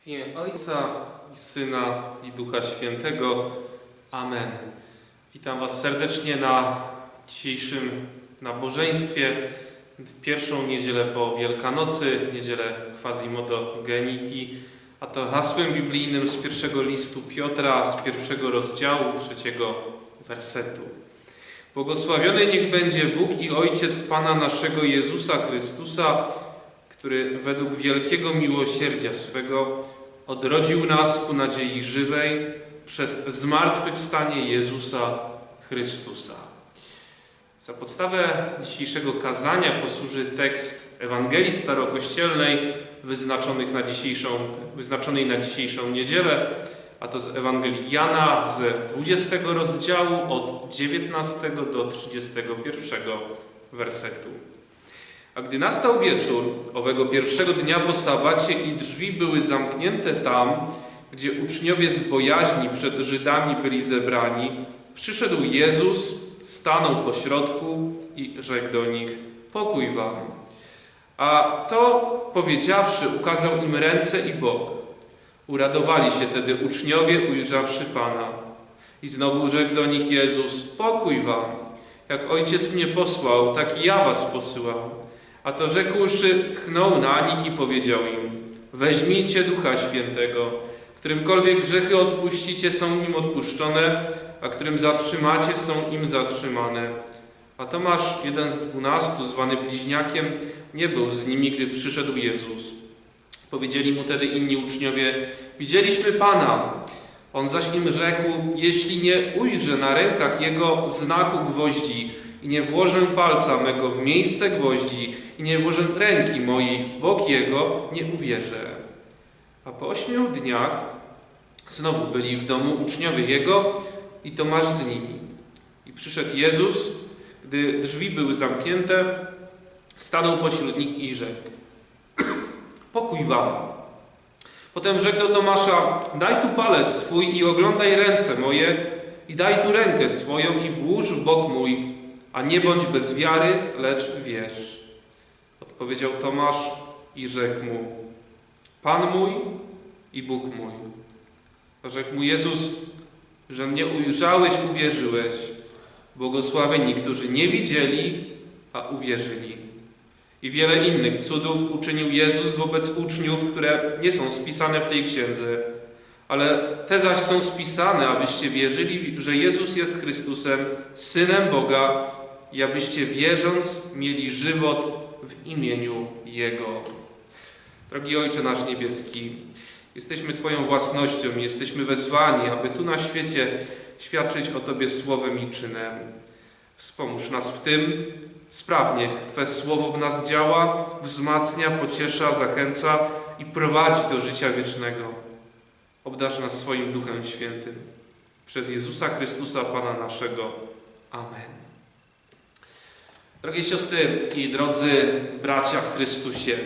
W imię Ojca i Syna i Ducha Świętego. Amen. Witam Was serdecznie na dzisiejszym nabożeństwie, w pierwszą niedzielę po Wielkanocy, niedzielę Quasimodo Geniti, a to hasłem biblijnym z pierwszego listu Piotra, z pierwszego rozdziału, trzeciego wersetu. Błogosławiony niech będzie Bóg i Ojciec Pana naszego Jezusa Chrystusa, który według wielkiego miłosierdzia swego odrodził nas ku nadziei żywej przez zmartwychwstanie Jezusa Chrystusa. Za podstawę dzisiejszego kazania posłuży tekst Ewangelii Starokościelnej wyznaczonych na dzisiejszą, wyznaczonej na dzisiejszą niedzielę, a to z Ewangelii Jana z 20 rozdziału od 19 do 31 wersetu. A gdy nastał wieczór owego pierwszego dnia po sabacie i drzwi były zamknięte tam, gdzie uczniowie z bojaźni przed Żydami byli zebrani, przyszedł Jezus, stanął pośrodku i rzekł do nich: Pokój wam. A to powiedziawszy, ukazał im ręce i bok. Uradowali się tedy uczniowie, ujrzawszy Pana. I znowu rzekł do nich Jezus: Pokój wam. Jak ojciec mnie posłał, tak i ja was posyłam. A to rzekłszy, tchnął na nich i powiedział im: Weźmijcie ducha świętego, którymkolwiek grzechy odpuścicie, są im odpuszczone, a którym zatrzymacie, są im zatrzymane. A Tomasz, jeden z dwunastu, zwany bliźniakiem, nie był z nimi, gdy przyszedł Jezus. Powiedzieli mu tedy inni uczniowie: Widzieliśmy Pana. On zaś im rzekł: Jeśli nie ujrzę na rękach jego znaku gwoździ i nie włożę palca mego w miejsce gwoździ i nie włożę ręki mojej w bok jego, nie uwierzę. A po ośmiu dniach znowu byli w domu uczniowie jego i Tomasz z nimi. I przyszedł Jezus, gdy drzwi były zamknięte, stanął pośród nich i rzekł: Pokój wam. Potem rzekł do Tomasza: Daj tu palec swój i oglądaj ręce moje, i daj tu rękę swoją i włóż w bok mój, a nie bądź bez wiary, lecz wierz. Odpowiedział Tomasz i rzekł mu: Pan mój i Bóg mój. Rzekł mu Jezus, że mnie ujrzałeś, uwierzyłeś. Błogosławieni, którzy nie widzieli, a uwierzyli. I wiele innych cudów uczynił Jezus wobec uczniów, które nie są spisane w tej księdze. Ale te zaś są spisane, abyście wierzyli, że Jezus jest Chrystusem, Synem Boga, i abyście wierząc mieli żywot w imieniu Jego. Drogi Ojcze nasz niebieski, jesteśmy Twoją własnością i jesteśmy wezwani, aby tu na świecie świadczyć o Tobie słowem i czynem. Wspomóż nas w tym, spraw niech Twe słowo w nas działa, wzmacnia, pociesza, zachęca i prowadzi do życia wiecznego. Obdarz nas swoim Duchem Świętym. Przez Jezusa Chrystusa, Pana naszego. Amen. Drogie siostry i drodzy bracia w Chrystusie,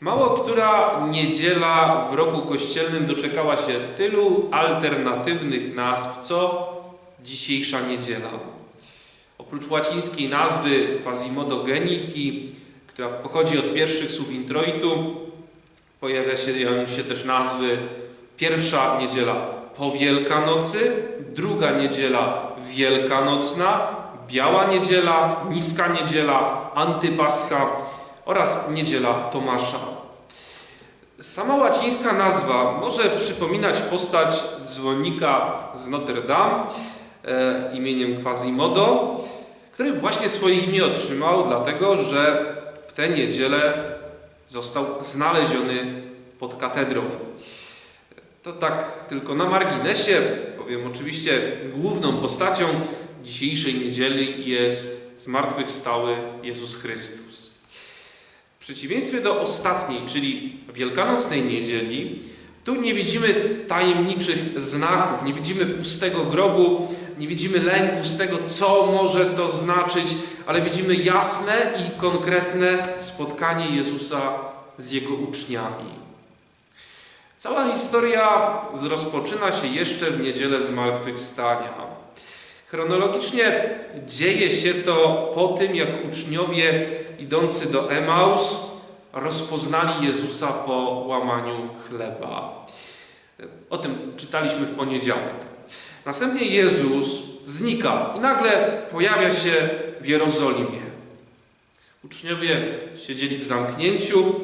mało która niedziela w roku kościelnym doczekała się tylu alternatywnych nazw, co dzisiejsza niedziela. Oprócz łacińskiej nazwy Quasimodo Geniti, która pochodzi od pierwszych słów introitu, pojawia się, się też nazwy pierwsza niedziela po Wielkanocy, druga niedziela wielkanocna, Biała Niedziela, Niska Niedziela, Antypaska oraz Niedziela Tomasza. Sama łacińska nazwa może przypominać postać dzwonnika z Notre Dame e, imieniem Quasimodo, który właśnie swoje imię otrzymał dlatego, że w tę niedzielę został znaleziony pod katedrą. To tak tylko na marginesie, powiem oczywiście główną postacią dzisiejszej niedzieli jest zmartwychwstały Jezus Chrystus. W przeciwieństwie do ostatniej, czyli wielkanocnej niedzieli, tu nie widzimy tajemniczych znaków, nie widzimy pustego grobu, nie widzimy lęku z tego, co może to znaczyć, ale widzimy jasne i konkretne spotkanie Jezusa z Jego uczniami. Cała historia rozpoczyna się jeszcze w niedzielę zmartwychwstania. Chronologicznie dzieje się to po tym, jak uczniowie idący do Emaus rozpoznali Jezusa po łamaniu chleba. O tym czytaliśmy w poniedziałek. Następnie Jezus znika i nagle pojawia się w Jerozolimie. Uczniowie siedzieli w zamknięciu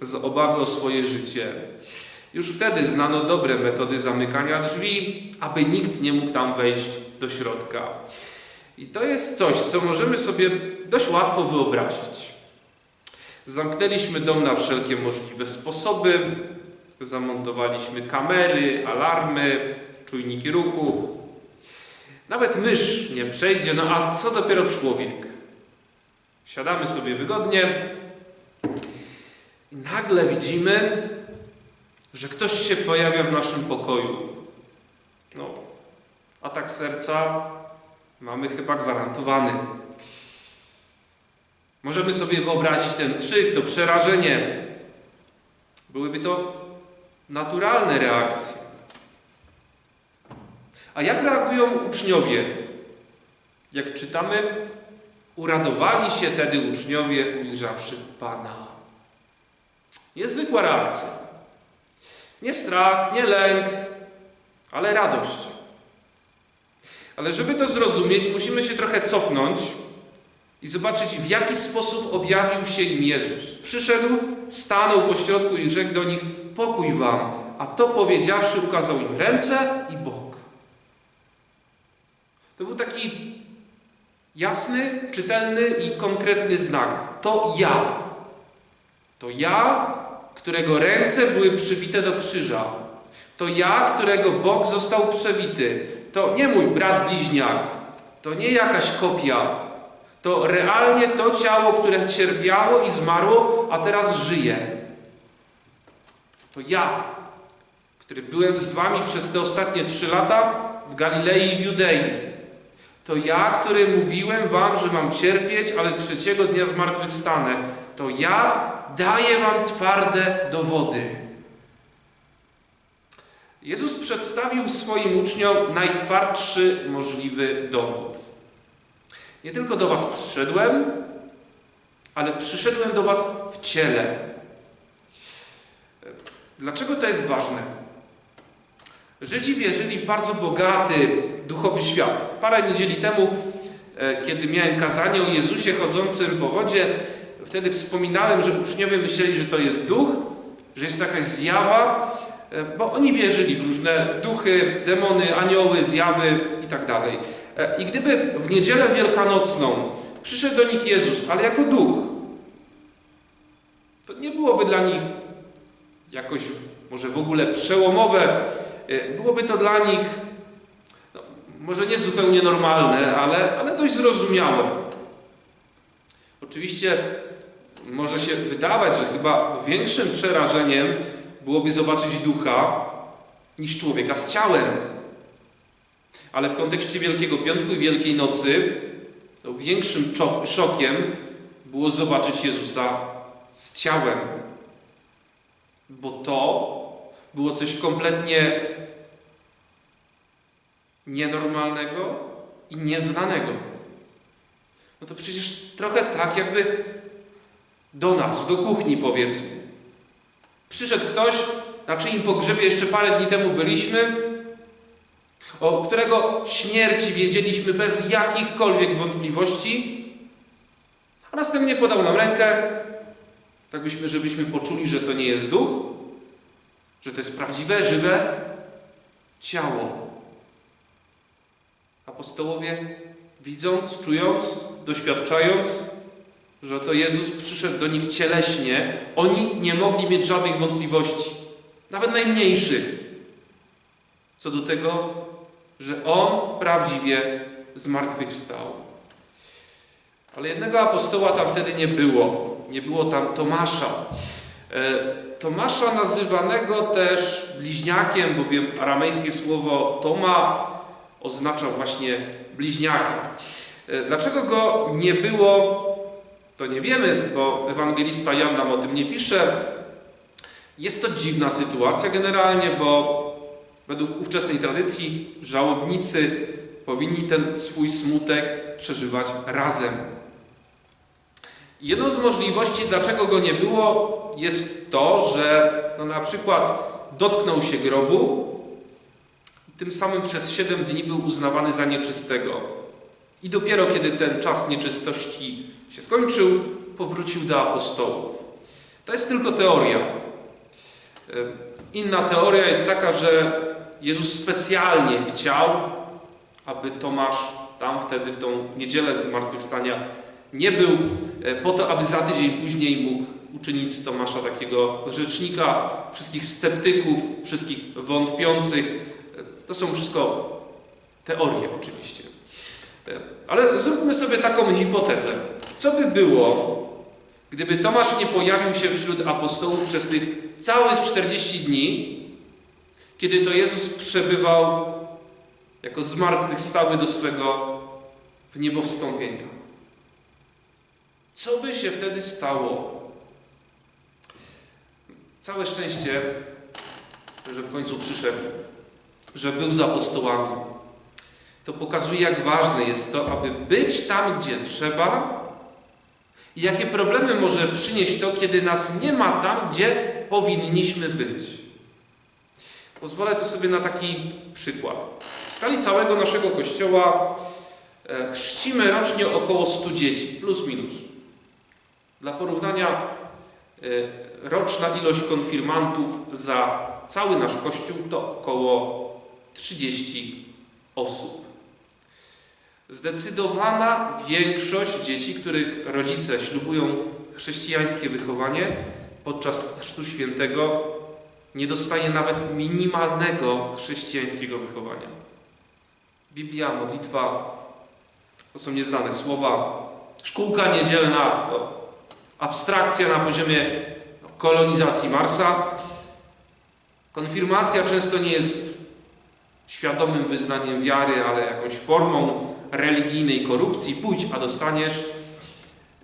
z obawy o swoje życie. Już wtedy znano dobre metody zamykania drzwi, aby nikt nie mógł tam wejść do środka. I to jest coś, co możemy sobie dość łatwo wyobrazić. Zamknęliśmy dom na wszelkie możliwe sposoby, zamontowaliśmy kamery, alarmy, czujniki ruchu. Nawet mysz nie przejdzie, no a co dopiero człowiek? Siadamy sobie wygodnie i nagle widzimy, że ktoś się pojawia w naszym pokoju. No, atak serca mamy chyba gwarantowany. Możemy sobie wyobrazić ten krzyk, to przerażenie. Byłyby to naturalne reakcje. A jak reagują uczniowie? Jak czytamy, uradowali się tedy uczniowie, ujrzawszy Pana. Niezwykła reakcja. Nie strach, nie lęk, ale radość. Ale żeby to zrozumieć, musimy się trochę cofnąć i zobaczyć, w jaki sposób objawił się im Jezus. Przyszedł, stanął pośrodku i rzekł do nich: Pokój wam. A to powiedziawszy, ukazał im ręce i bok. To był taki jasny, czytelny i konkretny znak. To ja. To ja, którego ręce były przybite do krzyża. To ja, którego bok został przebity. To nie mój brat bliźniak. To nie jakaś kopia. To realnie to ciało, które cierpiało i zmarło, a teraz żyje. To ja, który byłem z wami przez te ostatnie trzy lata w Galilei i w Judei. To ja, który mówiłem wam, że mam cierpieć, ale trzeciego dnia zmartwychwstanę. To ja daję wam twarde dowody. Jezus przedstawił swoim uczniom najtwardszy możliwy dowód. Nie tylko do was przyszedłem, ale przyszedłem do was w ciele. Dlaczego to jest ważne? Żydzi wierzyli w bardzo bogaty duchowy świat. Parę niedzieli temu, e, kiedy miałem kazanie o Jezusie chodzącym po wodzie, wtedy wspominałem, że uczniowie myśleli, że to jest duch, że jest to jakaś zjawa, bo oni wierzyli w różne duchy, demony, anioły, zjawy itd. I gdyby w niedzielę wielkanocną przyszedł do nich Jezus, ale jako duch, to nie byłoby dla nich jakoś może w ogóle przełomowe, byłoby to dla nich no, może nie zupełnie normalne, ale, ale dość zrozumiałe. Oczywiście może się wydawać, że chyba większym przerażeniem byłoby zobaczyć ducha niż człowieka z ciałem. Ale w kontekście Wielkiego Piątku i Wielkiej Nocy to większym szokiem było zobaczyć Jezusa z ciałem. Bo to było coś kompletnie nienormalnego i nieznanego. No to przecież trochę tak, jakby do nas, do kuchni powiedzmy. Przyszedł ktoś, na czyim pogrzebie jeszcze parę dni temu byliśmy, o którego śmierci wiedzieliśmy bez jakichkolwiek wątpliwości, a następnie podał nam rękę, tak byśmy, żebyśmy poczuli, że to nie jest duch, że to jest prawdziwe, żywe ciało. Apostołowie, widząc, czując, doświadczając, że to Jezus przyszedł do nich cieleśnie, oni nie mogli mieć żadnych wątpliwości, nawet najmniejszych, co do tego, że On prawdziwie zmartwychwstał. Ale jednego apostoła tam wtedy nie było. Nie było tam Tomasza. E, Tomasza nazywanego też bliźniakiem, bowiem aramejskie słowo Toma oznacza właśnie bliźniaka. E, dlaczego go nie było, to nie wiemy, bo ewangelista Jan nam o tym nie pisze. Jest to dziwna sytuacja generalnie, bo według ówczesnej tradycji żałobnicy powinni ten swój smutek przeżywać razem. Jedną z możliwości, dlaczego go nie było, jest to, że no na przykład dotknął się grobu tym samym przez 7 dni był uznawany za nieczystego. I dopiero kiedy ten czas nieczystości się skończył, powrócił do apostołów. To jest tylko teoria. Inna teoria jest taka, że Jezus specjalnie chciał, aby Tomasz tam wtedy w tą niedzielę zmartwychwstania nie był e, po to, aby za tydzień później mógł uczynić z Tomasza takiego rzecznika wszystkich sceptyków, wszystkich wątpiących. E, To są wszystko teorie oczywiście. Ale zróbmy sobie taką hipotezę. Co by było, gdyby Tomasz nie pojawił się wśród apostołów przez tych całych 40 dni, kiedy to Jezus przebywał jako zmartwychwstały do swego w niebo wstąpienia? Co by się wtedy stało? Całe szczęście, że w końcu przyszedł, że był z apostołami. To pokazuje, jak ważne jest to, aby być tam, gdzie trzeba i jakie problemy może przynieść to, kiedy nas nie ma tam, gdzie powinniśmy być. Pozwolę tu sobie na taki przykład. W skali całego naszego kościoła e, chrzcimy rocznie około 100 dzieci, plus minus. Dla porównania, e, roczna ilość konfirmantów za cały nasz kościół to około 30 osób. Zdecydowana większość dzieci, których rodzice ślubują chrześcijańskie wychowanie, podczas Chrztu Świętego nie dostaje nawet minimalnego chrześcijańskiego wychowania. Biblia, modlitwa to są nieznane słowa. Szkółka niedzielna to abstrakcja na poziomie kolonizacji Marsa. Konfirmacja często nie jest świadomym wyznaniem wiary, ale jakąś formą religijnej korupcji. Pójdź, a dostaniesz.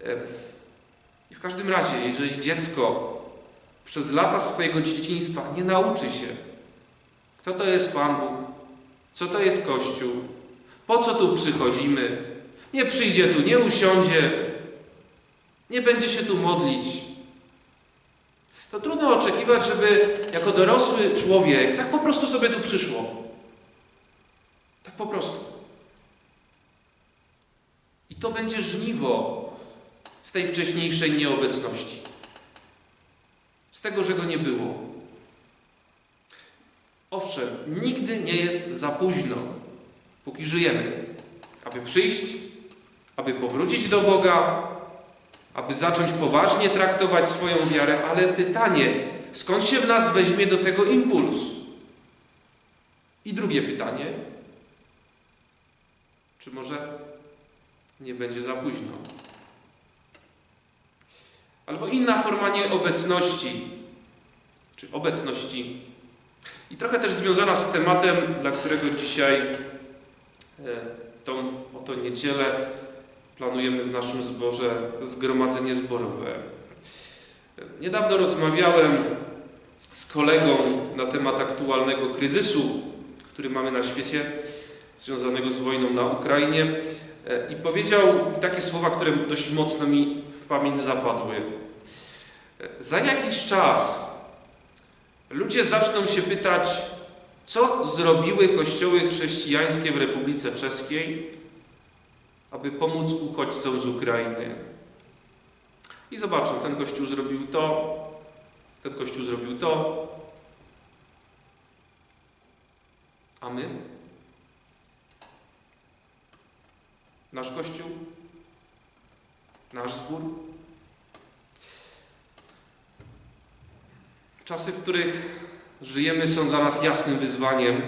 E, I w każdym razie, jeżeli dziecko przez lata swojego dzieciństwa nie nauczy się, kto to jest Pan Bóg, co to jest Kościół, po co tu przychodzimy, nie przyjdzie tu, nie usiądzie, nie będzie się tu modlić, to trudno oczekiwać, żeby jako dorosły człowiek tak po prostu sobie tu przyszło. Tak po prostu. To będzie żniwo z tej wcześniejszej nieobecności. Z tego, że go nie było. Owszem, nigdy nie jest za późno, póki żyjemy, aby przyjść, aby powrócić do Boga, aby zacząć poważnie traktować swoją wiarę, ale pytanie, skąd się w nas weźmie do tego impuls? I drugie pytanie, czy może nie będzie za późno? Albo inna forma nieobecności, czy obecności, i trochę też związana z tematem, dla którego dzisiaj e, w tą oto niedzielę planujemy w naszym zborze zgromadzenie zborowe. Niedawno rozmawiałem z kolegą na temat aktualnego kryzysu, który mamy na świecie, związanego z wojną na Ukrainie, i powiedział takie słowa, które dość mocno mi w pamięć zapadły. Za jakiś czas ludzie zaczną się pytać, co zrobiły kościoły chrześcijańskie w Republice Czeskiej, aby pomóc uchodźcom z Ukrainy. I zobaczą, ten kościół zrobił to, ten kościół zrobił to, a my? Nasz kościół? Nasz zbór? Czasy, w których żyjemy, są dla nas jasnym wyzwaniem,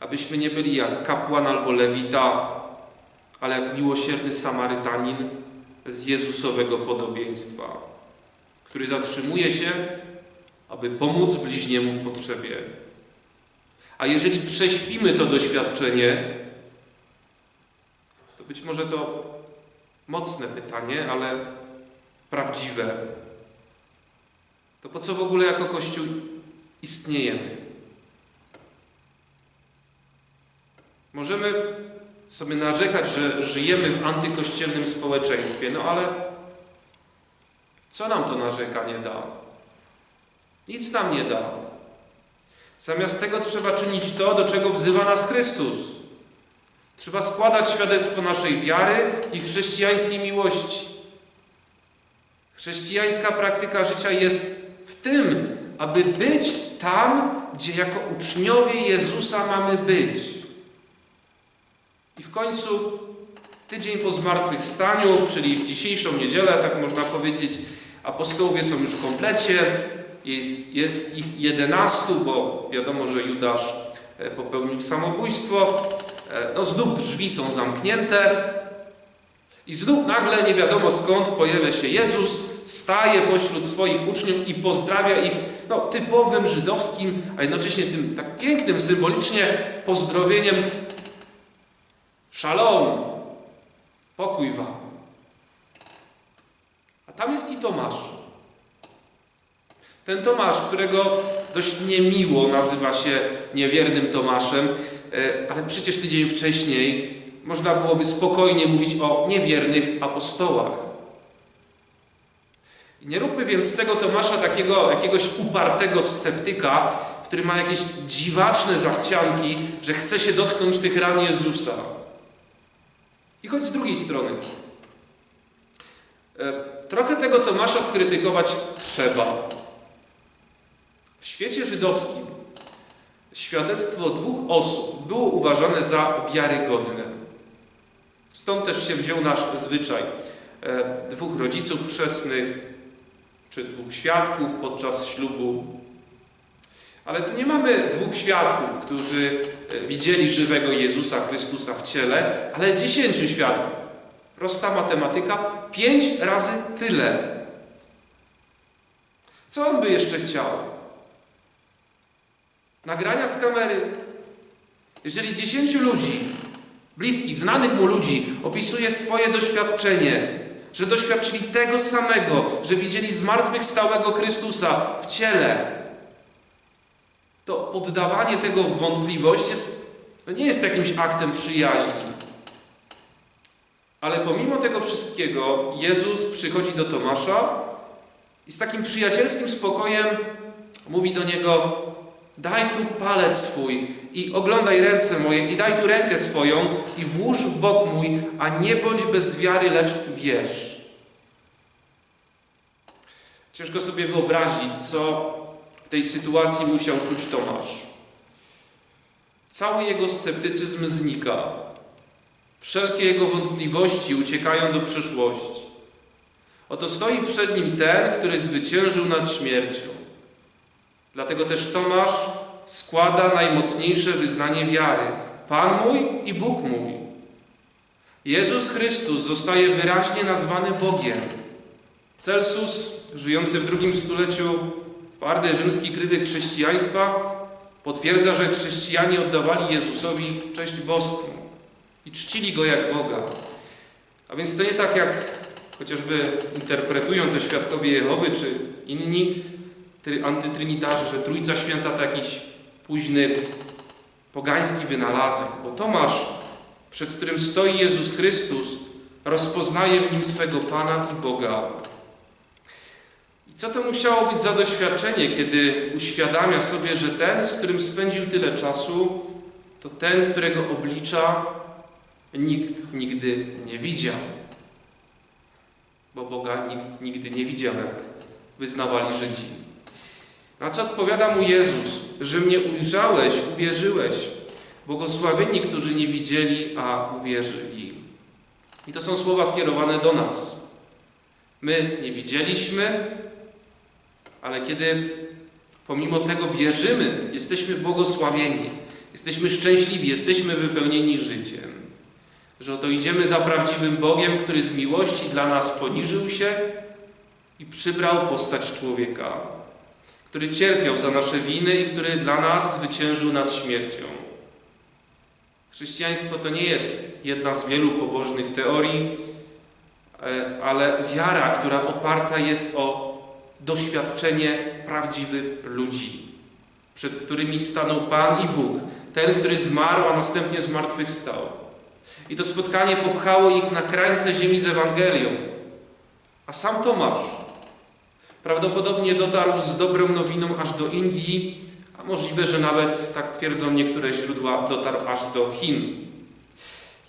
abyśmy nie byli jak kapłan albo lewita, ale jak miłosierny Samarytanin z Jezusowego podobieństwa, który zatrzymuje się, aby pomóc bliźniemu w potrzebie. A jeżeli prześpimy to doświadczenie, być może to mocne pytanie, ale prawdziwe. To po co w ogóle jako Kościół istniejemy? Możemy sobie narzekać, że żyjemy w antykościelnym społeczeństwie, no ale Co nam to narzekanie da? Nic nam nie da. Zamiast tego trzeba czynić to, do czego wzywa nas Chrystus. Trzeba składać świadectwo naszej wiary i chrześcijańskiej miłości. Chrześcijańska praktyka życia jest w tym, aby być tam, gdzie jako uczniowie Jezusa mamy być. I w końcu tydzień po zmartwychwstaniu, czyli w dzisiejszą niedzielę, tak można powiedzieć, apostołowie są już w komplecie, jest, jest ich jedenastu, bo wiadomo, że Judasz e, popełnił samobójstwo. E, No znów drzwi są zamknięte i znów nagle nie wiadomo skąd pojawia się Jezus, staje pośród swoich uczniów i pozdrawia ich no, typowym żydowskim, a jednocześnie tym tak pięknym, symbolicznie pozdrowieniem Szalom, pokój wam. A tam jest i Tomasz. Ten Tomasz, którego dość niemiło nazywa się niewiernym Tomaszem, ale przecież tydzień wcześniej można byłoby spokojnie mówić o niewiernych apostołach. I nie róbmy więc z tego Tomasza takiego jakiegoś upartego sceptyka, który ma jakieś dziwaczne zachcianki, że chce się dotknąć tych ran Jezusa. I choć z drugiej strony, e, trochę tego Tomasza skrytykować trzeba. W świecie żydowskim świadectwo dwóch osób było uważane za wiarygodne. Stąd też się wziął nasz zwyczaj e, dwóch rodziców chrzestnych czy dwóch świadków podczas ślubu. Ale tu nie mamy dwóch świadków, którzy e, widzieli żywego Jezusa Chrystusa w ciele, ale dziesięciu świadków. Prosta matematyka, pięć razy tyle. Co on by jeszcze chciał? Nagrania z kamery. Jeżeli dziesięciu ludzi, bliskich, znanych mu ludzi, opisuje swoje doświadczenie, że doświadczyli tego samego, że widzieli zmartwychwstałego Chrystusa w ciele, to poddawanie tego w wątpliwość jest, to nie jest jakimś aktem przyjaźni. Ale pomimo tego wszystkiego, Jezus przychodzi do Tomasza i z takim przyjacielskim spokojem mówi do niego: Daj tu palec swój i oglądaj ręce moje, i daj tu rękę swoją i włóż w bok mój, a nie bądź bez wiary, lecz wierz. Ciężko sobie wyobrazić, co w tej sytuacji musiał czuć Tomasz. Cały jego sceptycyzm znika. Wszelkie jego wątpliwości uciekają do przyszłości. Oto stoi przed nim ten, który zwyciężył nad śmiercią. Dlatego też Tomasz składa najmocniejsze wyznanie wiary: Pan mój i Bóg mój. Jezus Chrystus zostaje wyraźnie nazwany Bogiem. Celsus, żyjący w drugim stuleciu, twardy rzymski krytyk chrześcijaństwa, potwierdza, że chrześcijanie oddawali Jezusowi cześć boską i czcili Go jak Boga. A więc to nie tak jak chociażby interpretują to świadkowie Jehowy czy inni antytrynitarze, że Trójca Święta to jakiś późny pogański wynalazek, bo Tomasz, przed którym stoi Jezus Chrystus, rozpoznaje w nim swego Pana i Boga. I co to musiało być za doświadczenie, kiedy uświadamia sobie, że ten, z którym spędził tyle czasu, to ten, którego oblicza nikt nigdy nie widział. Bo Boga nikt nigdy nie widział, jak wyznawali Żydzi. Na co odpowiada mu Jezus, że mnie ujrzałeś, uwierzyłeś. Błogosławieni, którzy nie widzieli, a uwierzyli. I to są słowa skierowane do nas. My nie widzieliśmy, ale kiedy pomimo tego wierzymy, jesteśmy błogosławieni, jesteśmy szczęśliwi, jesteśmy wypełnieni życiem. Że oto idziemy za prawdziwym Bogiem, który z miłości dla nas poniżył się i przybrał postać człowieka który cierpiał za nasze winy i który dla nas zwyciężył nad śmiercią. Chrześcijaństwo to nie jest jedna z wielu pobożnych teorii, ale wiara, która oparta jest o doświadczenie prawdziwych ludzi, przed którymi stanął Pan i Bóg, ten, który zmarł, a następnie zmartwychwstał. I to spotkanie popchało ich na krańce ziemi z Ewangelią. A sam Tomasz, Prawdopodobnie dotarł z dobrą nowiną aż do Indii, a możliwe, że nawet, tak twierdzą niektóre źródła, dotarł aż do Chin.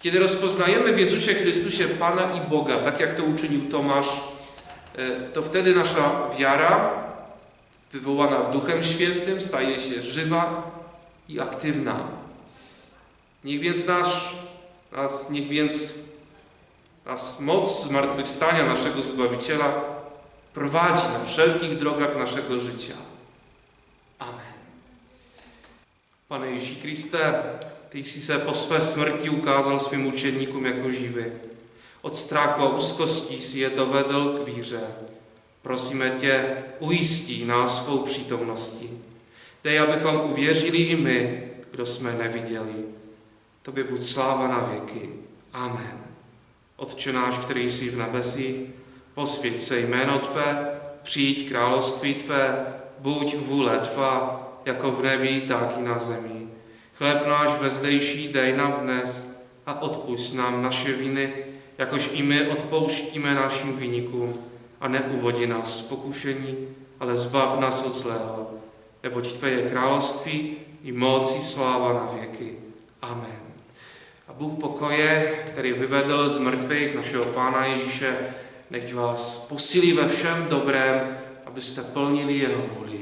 Kiedy rozpoznajemy w Jezusie Chrystusie Pana i Boga, tak jak to uczynił Tomasz, e, to wtedy nasza wiara, wywołana Duchem Świętym, staje się żywa i aktywna. Niech więc nasz, nas, niech więc nas moc zmartwychwstania naszego Zbawiciela prowadzi na wszelkich drogach naszego życia. Amen. Pane Ježíši Kriste, Ty jsi se po své smrti ukázal svým učedníkům jako živý. Od strachu a úzkostí si je dovedl k víře. Prosíme tě, ujistí nás svou přítomností. Dej, abychom uvěřili i my, kdo jsme neviděli. Tobě buď sláva na věky. Amen. Otče náš, který jsi v nebesích, posvěť se jméno Tvé, přijď království Tvé, buď vůle Tvá, jako v nebi, tak i na zemi. Chléb náš vezdejší dej nám dnes a odpusť nám naše viny, jakož i my odpouštíme našim viníkům a neuvodi nás z pokušení, ale zbav nás od zlého. Neboť Tvé je království i moc i sláva na věky. Amen. A Bůh pokoje, který vyvedl z mrtvých našeho Pána Ježíše, nech vás posílí ve všem dobrém, abyste plnili jeho vůli.